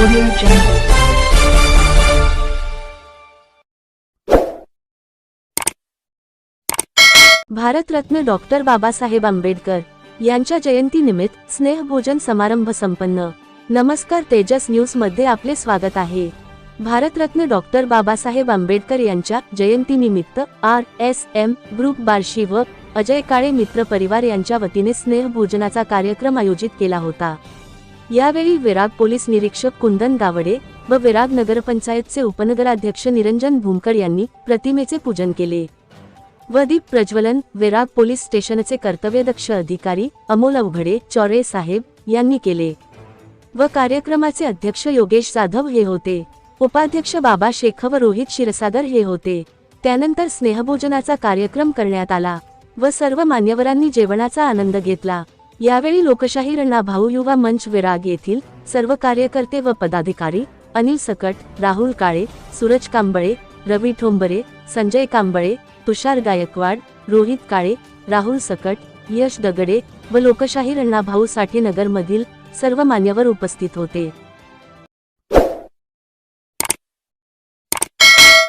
Audio Jungle. भारतरत्न doctor Babasaheb Ambedkar यांच्या जयंतीनिमित्त स्नेहभोजन समारंभ संपन्न. नमस्कार तेजस न्यूजमध्ये आपले स्वागत आहे. भारतरत्न डॉक्टर बाबासाहेब आंबेडकर यांच्या जयंतीनिमित्त R S M group Barshi व अजय काळे मित्र परिवार यांच्या वतीने स्नेहभोजनाचा कार्यक्रम आयोजित केला होता. यावेळी विराग पोलीस निरीक्षक कुंदन गावडे व विराग नगरपंचायतचे उपनगराध्यक्ष निरंजन भूमकर यांनी प्रतिमेचे पूजन केले. व दीप प्रज्वलन विराग पोलीस स्टेशनचे कर्तव्यदक्ष अधिकारी अमोल अवघडे चौरे साहेब यांनी केले. व कार्यक्रमाचे अध्यक्ष योगेश जाधव हे होते. उपाध्यक्ष बाबा शेख व रोहित क्षीरसागर हे होते. त्यानंतर स्नेहभोजनाचा कार्यक्रम करण्यात आला व सर्व मान्यवरांनी जेवणाचा आनंद घेतला. यावेळी लोकशाही रणा भाऊ युवा मंच विराग येथील सर्व कार्यकर्ते व पदाधिकारी अनिल सकट राहुल काळे सूरज कांबळे रवी ठोंबरे संजय कांबळे तुषार गायकवाड रोहित काळे राहुल सकट यश दगडे व लोकशाही रण्णा भाऊ साठे नगरमधील सर्व मान्यवर उपस्थित होते.